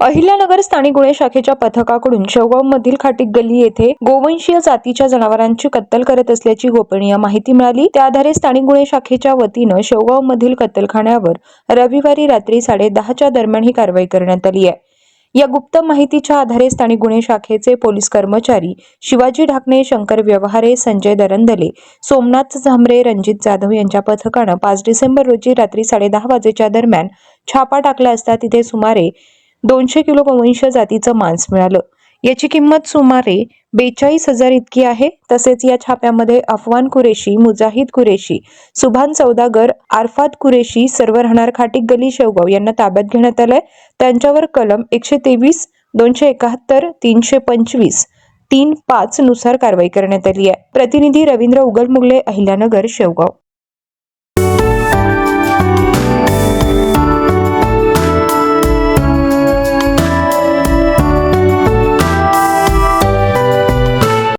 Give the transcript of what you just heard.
अहिल्यानगर स्थानिक गुन्हे शाखेच्या पथकाकडून शेवगाव मधील खाटीक गल्ली येथे गोवंशीय जातीच्या जनावरांची कत्तल करत असल्याची गोपनीय माहिती मिळाली. त्या आधारे स्थानिक गुन्हे शाखेच्या वतीनं शेवगाव मधील कत्तलखान्यावर रविवारी रात्री साडे दहाच्या दरम्यान ही कारवाई करण्यात आली आहे. या गुप्त माहितीच्या आधारे स्थानिक गुन्हे शाखेचे पोलीस कर्मचारी शिवाजी ढाकणे शंकर व्यवहारे संजय दरंदले सोमनाथ झांबरे रणजित जाधव यांच्या पथकानं पाच डिसेंबर रोजी रात्री साडेदहा वाजेच्या दरम्यान छापा टाकला असता तिथे सुमारे दोनशे किलो गोवंश जातीचं मांस मिळालं. याची किंमत सुमारे बेचाळीस हजार इतकी आहे. तसेच या छाप्यामध्ये अफवान कुरेशी मुजाहिद कुरेशी सुभान सौदागर आरफात कुरेशी सर्व राहणार खाटीक गली शेवगाव यांना ताब्यात घेण्यात आलंय. त्यांच्यावर कलम एकशे तेवीस दोनशे एकाहत्तर तीनशे पंचवीस तीन पाच नुसार कारवाई करण्यात आली आहे. प्रतिनिधी रवींद्र उगलमुगले अहिल्यानगर शेवगाव.